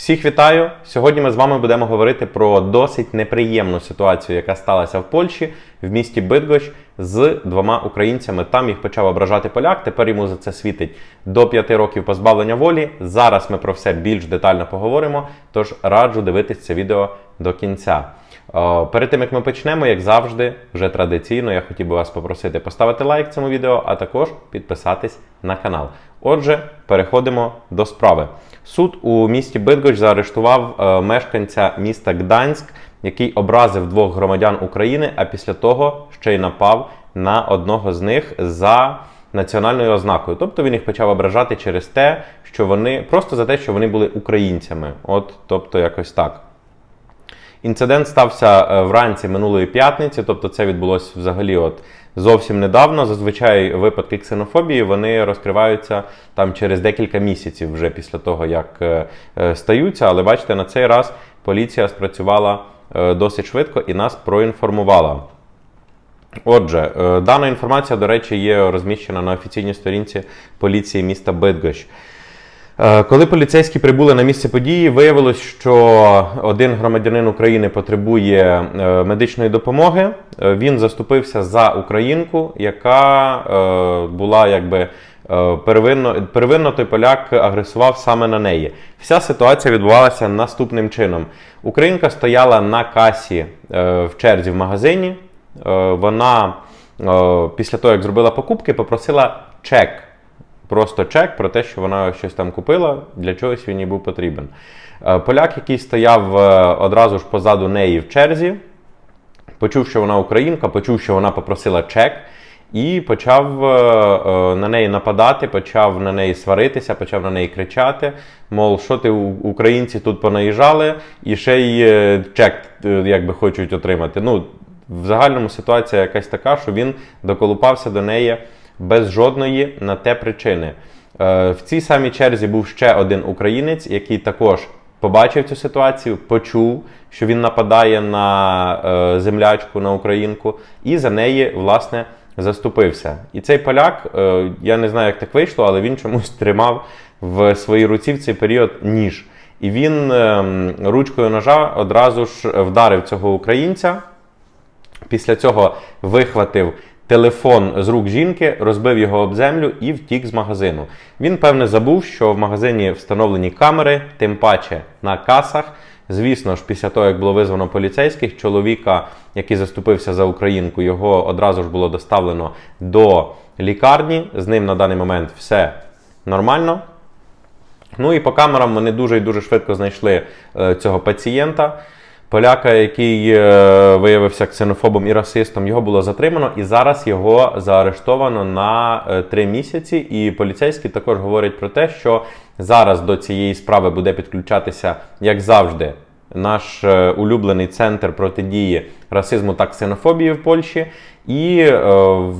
Всіх вітаю! Сьогодні ми з вами будемо говорити про досить неприємну ситуацію, яка сталася в Польщі в місті Бидгощ з двома українцями. Там їх почав ображати поляк. Тепер йому за це світить до 5 років позбавлення волі. Зараз ми про все більш детально поговоримо. Тож раджу дивитись це відео до кінця. Перед тим як ми почнемо, як завжди, вже традиційно, я хотів би вас попросити поставити лайк цьому відео, а також підписатись на канал. Отже, переходимо до справи. Суд у місті Бидгощ заарештував е, мешканця міста Гданськ, який образив двох громадян України, а після того ще й напав на одного з них за національною ознакою. Тобто він їх почав ображати через те, що вони просто за те, що вони були українцями. От, тобто, якось так. Інцидент стався е, вранці минулої п'ятниці, тобто це відбулося взагалі от зовсім недавно. Зазвичай випадки ксенофобії вони розкриваються там через декілька місяців вже після того, як е, е, стаються. Але бачите, на цей раз поліція спрацювала досить швидко і нас проінформувала. Отже, дана інформація, до речі, є розміщена на офіційній сторінці поліції міста Бидгощ. Е, Коли поліцейські прибули на місце події, виявилось, що один громадянин України потребує е, медичної допомоги. Е, Він заступився за українку, яка була якби первинно, первинно той поляк агресував саме на неї. Вся ситуація відбувалася наступним чином: Українка стояла на касі в черзі в магазині. Вона після того, як зробила покупки, попросила чек просто чек про те, що вона щось там купила, для чогось він їй був потрібен. Е, Поляк, який стояв е, одразу ж позаду неї в черзі, почув, що вона українка, почув, що вона попросила чек, і почав е, на неї нападати, почав на неї сваритися, почав на неї кричати. Мов, що ти українці тут понаїжджали, і ще й чек якби хочуть отримати. Ну, в загальному ситуація якась така, що він доколупався до неї без жодної на те причини. Е, В цій самій черзі був ще один українець, який також побачив цю ситуацію, почув, що він нападає на е, землячку, на українку, і за неї, власне, заступився. І цей поляк, е, я не знаю, як так вийшло, але він чомусь тримав в своїй руці в цей період ніж. І він ем, ручкою ножа одразу ж вдарив цього українця. Після цього вихватив телефон з рук жінки, розбив його об землю і втік з магазину. Він, певне, забув, що в магазині встановлені камери, тим паче на касах. Звісно ж, після того, як було визвано поліцейських, чоловіка, який заступився за українку, його одразу ж було доставлено до лікарні. З ним на даний момент все нормально. Ну і по камерам вони дуже і дуже швидко знайшли е, цього пацієнта. Поляка, який е, виявився ксенофобом і расистом, його було затримано, і зараз його заарештовано на е, три місяці. І поліцейські також говорять про те, що зараз до цієї справи буде підключатися, як завжди, наш е, улюблений центр протидії расизму та ксенофобії в Польщі. І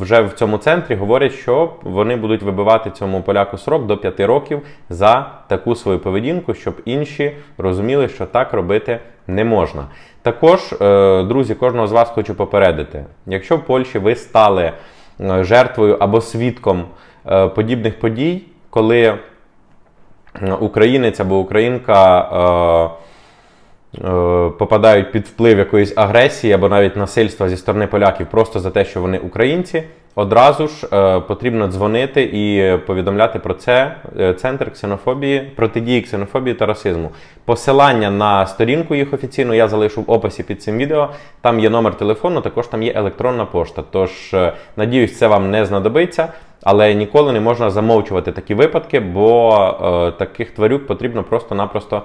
вже в цьому центрі говорять, що вони будуть вибивати цьому поляку срок до 5 років за таку свою поведінку, щоб інші розуміли, що так робити не можна. Також, е, друзі, кожного з вас хочу попередити: якщо в Польщі ви стали е, жертвою або свідком е, подібних подій, коли українець або українка. Е, попадають під вплив якоїсь агресії або навіть насильства зі сторони поляків просто за те, що вони українці, одразу ж е, потрібно дзвонити і повідомляти про це е, центр ксенофобії, протидії ксенофобії та расизму. Посилання на сторінку їх офіційну я залишу в описі під цим відео. Там є номер телефону, також там є електронна пошта. Тож, надіюсь, це вам не знадобиться. Але ніколи не можна замовчувати такі випадки, бо е, таких тварюк потрібно просто-напросто е,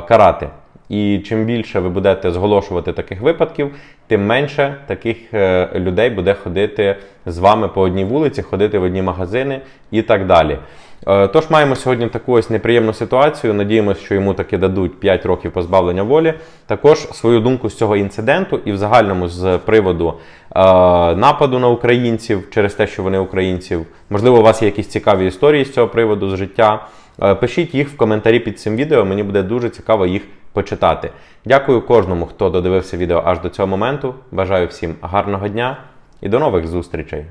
карати. І чим більше ви будете зголошувати таких випадків, тим менше таких е, людей буде ходити з вами по одній вулиці, ходити в одні магазини і так далі. Е, Тож маємо сьогодні таку ось неприємну ситуацію. Надіємося, що йому таки дадуть 5 років позбавлення волі. Також свою думку з цього інциденту і в загальному з приводу е, нападу на українців через те, що вони українців. Можливо, у вас є якісь цікаві історії з цього приводу з життя. Е, Пишіть їх в коментарі під цим відео. Мені буде дуже цікаво їх почитати. Дякую кожному, хто додивився відео аж до цього моменту. Бажаю всім гарного дня і до нових зустрічей!